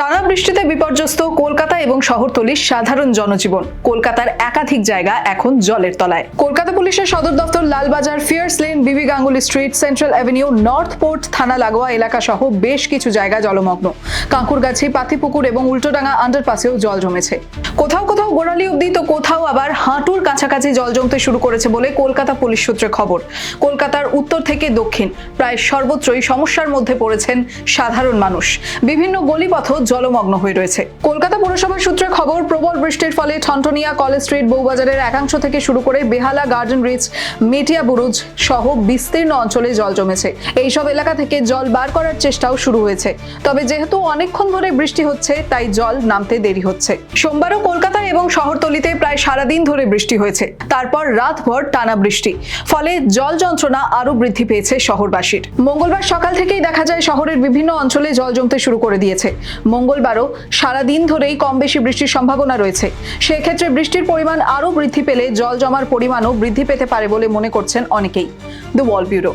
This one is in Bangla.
টানা বৃষ্টিতে বিপর্যস্ত কলকাতা এবং শহরতলির সাধারণ জনজীবন। কলকাতার একাধিক জায়গা এখন জলের তলায়। কলকাতা পুলিশের সদর দফতর Lalbazar Fears lane, B B Ganguly street, central avenue, north port, থানা লাগোয়া এলাকা সহ বেশ কিছু জায়গা জলমগ্ন। কাঁকুরগাছি, পাতিপুকুর এবং উল্টোডাঙ্গা আন্ডারপাসেও জল জমেছে। কোথাও কোথাও গোড়ালি অব্দি তো কোথাও আবার হাঁটুর কাছাকাছি জল জমতে শুরু করেছে বলে কলকাতা পুলিশ সূত্রে খবর। কলকাতার উত্তর থেকে দক্ষিণ, প্রায় সর্বত্রই সমস্যার মধ্যে পড়েছেন সাধারণ মানুষ। বিভিন্ন গলিপথ জলমগ্ন হয়ে রয়েছে। কলকাতা পুরসভার সূত্রে খবর, প্রবল বৃষ্টির ফলে ঠনটনিয়া কলেজ স্ট্রিট, বউবাজারের একাংশ থেকে শুরু করে Behala garden reach, Metiabruz সহ বিস্তীর্ণ অঞ্চলে জল জমেছে। এইসব এলাকা থেকে জল বার করার চেষ্টাও শুরু হয়েছে। তবে যেহেতু অনেকক্ষণ ধরে বৃষ্টি হচ্ছে, তাই জল নামতে দেরি হচ্ছে। সোমবারও কলকাতা এবং শহরতলিতে প্রায় সারাদিন ধরে বৃষ্টি হয়েছে। তারপর রাতভর টানা বৃষ্টি। ফলে জল যন্ত্রণা আরও বৃদ্ধি পেয়েছে শহরবাসীর। মঙ্গলবার সকাল থেকেই দেখা যায় শহরের বিভিন্ন অঞ্চলে জল জমতে শুরু করে দিয়েছে। মঙ্গলবারও সারাদিন ধরেই কম বেশি বৃষ্টির সম্ভাবনা রয়েছে। সেক্ষেত্রে বৃষ্টির পরিমাণ আরও বৃদ্ধি পেলে জল জমার পরিমাণও বৃদ্ধি পেতে পারে বলে মনে করছেন অনেকেই। The wall bureau.